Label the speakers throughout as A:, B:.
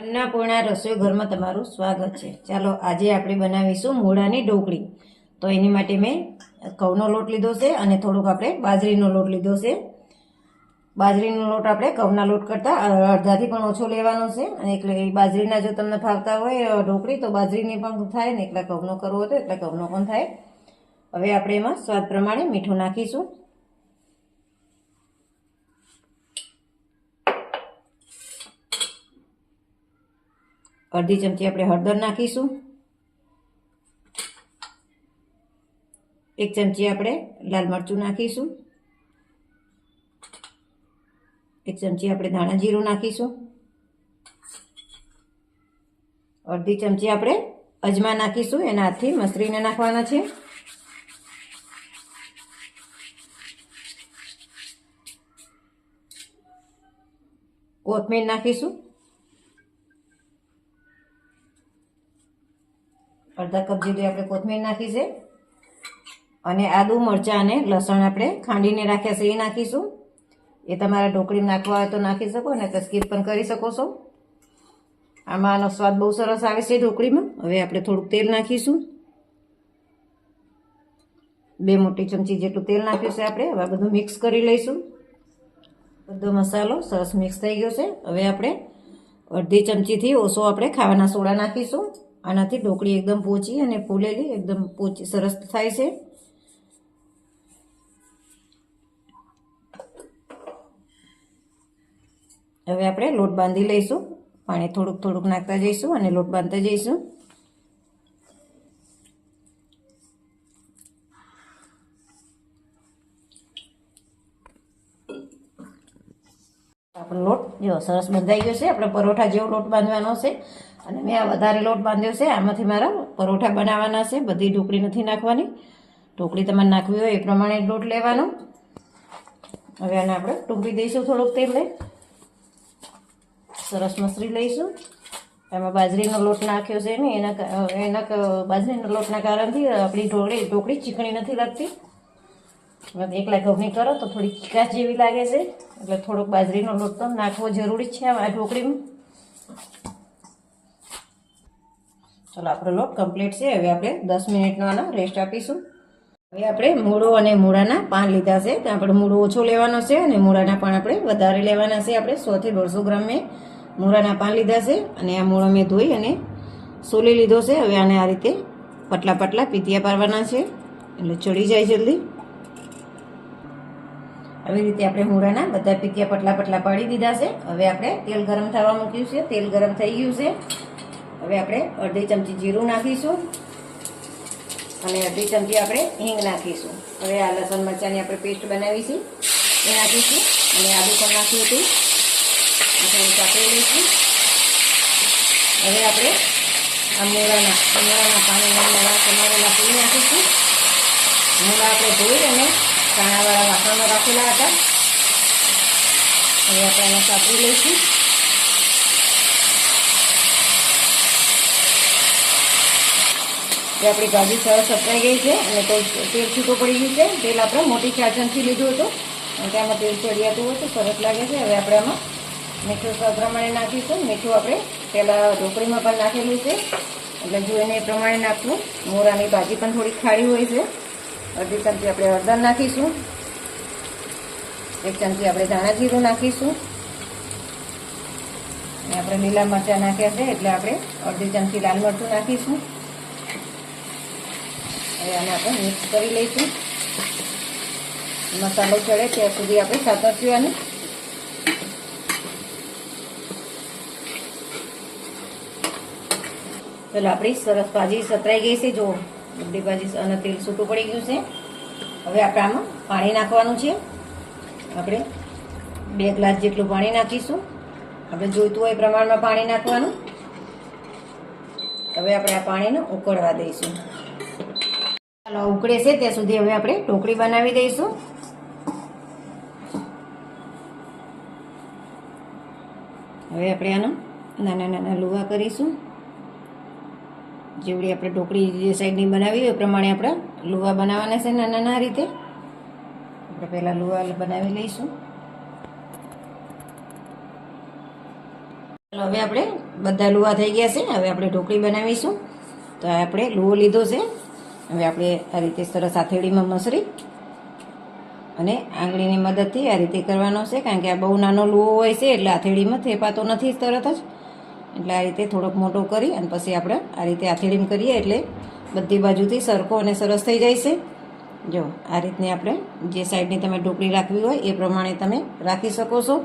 A: અન્નપૂર્ણા રસોઈ ઘરમાં તમારું સ્વાગત છે. ચાલો, આજે આપણે બનાવીશું મૂળાની ઢોકળી. તો એની માટે મેં ઘઉંનો લોટ લીધો છે અને થોડુંક આપણે બાજરીનો લોટ લીધો છે. બાજરીનો લોટ આપણે ઘઉંના લોટ કરતાં અડધાથી પણ ઓછો લેવાનો છે. અને એટલે બાજરીના જો તમને ફાવતા હોય ઢોકળી, તો બાજરીની પણ થાય ને એટલા ઘઉંનો કરવો હોય તો એટલા ઘઉંનો પણ થાય. હવે આપણે એમાં સ્વાદ પ્રમાણે મીઠું નાખીશું. અડધી ચમચી આપણે હળદર નાખીશું. એક ચમચી આપણે લાલ મરચું નાખીશું. એક ચમચી આપણે ધાણા જીરું નાખીશું. અડધી ચમચી આપણે અજમા નાખીશું, એના હાથથી મસરીને નાખવાના છે. કોથમીર નાખીશું. અડધા કપ જેટલી આપણે કોથમીર નાખી છે. અને આદુ, મરચાં અને લસણ આપણે ખાંડીને રાખ્યા છે, એ નાખીશું. એ તમારા ઢોકળી નાખવા હોય તો નાખી શકો અને સ્કીપ પણ કરી શકો છો. આમાં આનો સ્વાદ બહુ સરસ આવે છે ઢોકળીમાં. હવે આપણે થોડુંક તેલ નાખીશું. બે મોટી ચમચી જેટલું તેલ નાખ્યું છે આપણે. હવે બધું મિક્સ કરી લઈશું. બધો મસાલો સરસ મિક્સ થઈ ગયો છે. હવે આપણે અડધી ચમચીથી ઓછો આપણે ખાવાના સોડા નાખીશું. આનાથી ઢોકળી એકદમ પોચી અને ફૂલેલી એકદમ પોચી, સરસ થાય છે. હવે આપણે લોટ બાંધી લઈશું. પાણી થોડુંક થોડુંક નાખતા જઈશું અને લોટ બાંધતા જઈશું. આપણો લોટ, જો સરસ બંધાઈ ગયો છે. આપણે પરોઠા જેવો લોટ બાંધવાનો છે. અને મેં આ વધારે લોટ બાંધ્યો છે. આમાંથી મારા પરોઠા બનાવવાના છે. બધી ઢોકળી નથી નાખવાની. ઢોકળી તમારે નાખવી હોય એ પ્રમાણે લોટ લેવાનો. હવે આને આપણે ટૂંકી દઈશું થોડુંક તેલ સરસ મસરી લઈશું. એમાં બાજરીનો લોટ નાખ્યો છે ને, એના એના બાજરીના લોટના કારણથી આપણી ઢોકળી ઢોકળી ચીકણી નથી લાગતી. એકલા ઘઉંની કરો તો થોડી ચીકાશ જેવી લાગે છે. એટલે થોડોક બાજરીનો લોટ તો નાખવો જરૂરી છે આ ઢોકળીમાં ચાલો, આપણો લોટ કમ્પ્લીટ છે. હવે આપણે દસ મિનિટનો આનો રેસ્ટ આપીશું. હવે આપણે મૂળો અને મૂળાના પાન લીધા છે. તો આપણે મૂળો ઓછો લેવાનો છે અને મૂળાના પાન આપણે વધારે લેવાના છે. આપણે સોથી દોઢસો ગ્રામ મેં મૂળાના પાન લીધા છે અને આ મૂળો મેં ધોઈ અને સોલી લીધો છે. હવે આને આ રીતે પટલા પટલા પીતિયા પાડવાના છે. એટલે ચડી જાય જલ્દી. આવી રીતે આપણે મૂળાના બધા પીતિયા પટલા પટલા પાડી દીધા છે. હવે આપણે તેલ ગરમ થવા મૂક્યું છે. તેલ ગરમ થઈ ગયું છે. હવે આપણે અડધી ચમચી જીરું નાખીશું અને અડધી ચમચી આપણે હિંગ નાખીશું. હવે આ લસણ મરચાંની આપણે પેસ્ટ બનાવી છે એ નાખીશું અને આદુ પણ નાખ્યું હતું. થોડું કાપી લઈશું. હવે આપણે આ મૂળાના મૂળાના પાણી નવા સમારેલા પૂરી નાખીશું. મૂળા આપણે ધોઈ અને કાણાવાળા વાસણમાં રાખેલા હતા. હવે આપણે એને સાપરી લઈશું. જે આપણી ભાજી સરસ સપરાઈ ગઈ છે અને તો તેલ છૂટો પડી ગયું છે. તેલ આપણે મોટી ચાચણથી લીધું હતું. અને તેમાં તેલ ચડિયાતું હતું. સરસ લાગે છે. હવે આપણે આમાં મીઠું સ્વાદ પ્રમાણે નાખીશું. મીઠું આપણે પહેલાં ઢોકળીમાં પણ નાખેલું છે. એટલે જોઈને એ પ્રમાણે નાખવું, મોરાની ભાજી પણ થોડી ખારી હોય છે. અડધી ચમચી આપણે હળદર નાખીશું. એક ચમચી આપણે ધાણા જીરું નાખીશું. અને આપણે લીલા મરચાં નાખ્યા છે, એટલે આપણે અડધી ચમચી લાલ મરચું નાખીશું. હવે આને આપણે મિક્સ કરી લઈશું. મસાલો ચડે ત્યાં સુધી આપણે સાતરશું ચાલો, આપણી સરસ ભાજી સતરાઈ ગઈ છે જો બધી ભાજી અને તેલ છૂટું પડી ગયું છે. હવે આપણે આમાં પાણી નાખવાનું છે. આપણે બે ગ્લાસ જેટલું પાણી નાખીશું. આપણે જોઈતું હોય પ્રમાણમાં પાણી નાખવાનું. હવે આપણે આ પાણીને ઉકળવા દઈશું. ચાલો ઉકળે છે, ત્યાં સુધી હવે આપણે ઢોકળી બનાવી દઈશું. હવે આપણે આનો નાના નાના લુવા કરીશું. જેવડી આપણે ઢોકળી જે સાઈડની બનાવી એ પ્રમાણે આપણે લુવા બનાવવાના છે નાના નાના રીતે. આપણે પહેલાં લુવા બનાવી લઈશું. ચાલો, હવે આપણે બધા લુવા થઈ ગયા છે. હવે આપણે ઢોકળી બનાવીશું. તો આપણે લુવો લીધો છે. હવે આપણે આ રીતે સરસ આથેળીમાં મસરી અને આંગળીની મદદથી આ રીતે કરવાનો છે, કારણ કે આ બહુ નાનો લુવો હોય છે એટલે આથેળીમાં થેપાતો નથી તરત જ. એટલે આ રીતે થોડોક મોટો કરી અને પછી આપણે આ રીતે આથેડીમ કરીએ એટલે બધી બાજુથી સરખો અને સરસ થઈ જાય છે. જો, આ રીતની આપણે જે સાઈડની તમે ઢોકળી રાખવી હોય એ પ્રમાણે તમે રાખી શકો છો.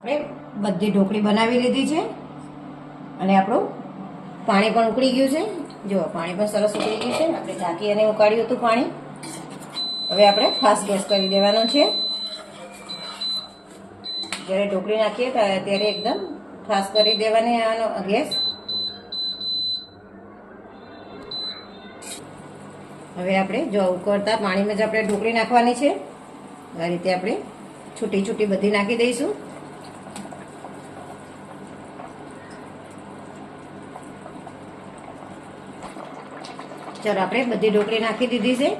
A: આપણે બધી ઢોકળી બનાવી લીધી છે અને આપણું પાણી પણ ઉકળી ગયું છે. જો, પાણી પણ સરસ ઉકળી ગયું છે. આપણે ઢાંકી અને ઉકાળ્યું હતું પાણી. હવે આપણે ફાસ્ટ ગેસ કરી દેવાનો છે. જ્યારે ઢોકળી નાખીએ ત્યારે એકદમ ફાસ્ટ કરી દેવાની આનો ગેસ. હવે આપણે જો ઉકળતા પાણીમાં જ આપણે ઢોકળી નાખવાની છે. આ રીતે આપણે છૂટી છૂટી બધી નાખી દઈશું. ચાલો આપણે બધી ઢોકળી નાખી દીધી છે.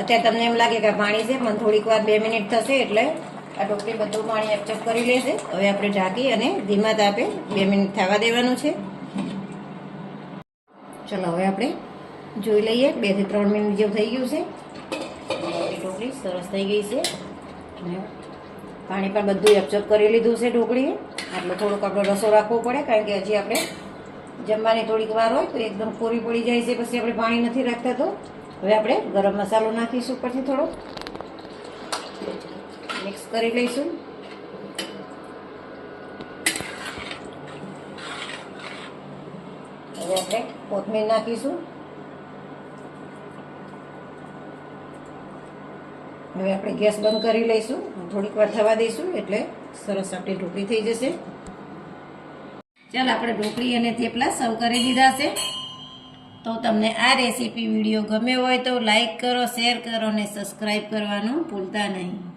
A: અત્યારે તમને એમ લાગે કે પાણી છે, પણ થોડીક વાર બે મિનિટ થશે એટલે આ ઢોકળી બધું પાણી એક્સેપ્ટ કરી લેશે હવે આપણે ઢાંકી અને ધીમા તાપે બે મિનિટ થવા દેવાનું છે. ચલો, હવે આપણે જોઈ લઈએ બેથી ત્રણ મિનિટ જેવું થઈ ગયું છે. ઢોકળી સરસ થઈ ગઈ છે. પાણી પણ બધું એબ્ઝોર્બ કરી લીધું છે ઢોકળીએ. એટલે થોડોક આપણો રસો રાખવો પડે, કારણ કે હજી આપણે જમવાની થોડીક વાર હોય તો એકદમ કોરી પડી જાય છે, પછી આપણે પાણી નથી રાખતા તો. હવે આપણે ગરમ મસાલો નાખીશું ઉપરથી થોડો. કરી લઈશું. હવે આપણે કોથમીર નાખીશું. હવે આપણે ગેસ બંધ કરી લઈશું. થોડીક વાર થવા દઈશું એટલે સરસ આપણી ઢોકળી થઈ જશે. ચાલ આપણે ઢોકળી અને થેપલા સર્વ કરી દીધા છે. તો તમને આ રેસીપી વીડિયો ગમ્યો હોય તો લાઈક કરો, શેર કરો અને સબસ્ક્રાઈબ કરવાનું ભૂલતા નહીં.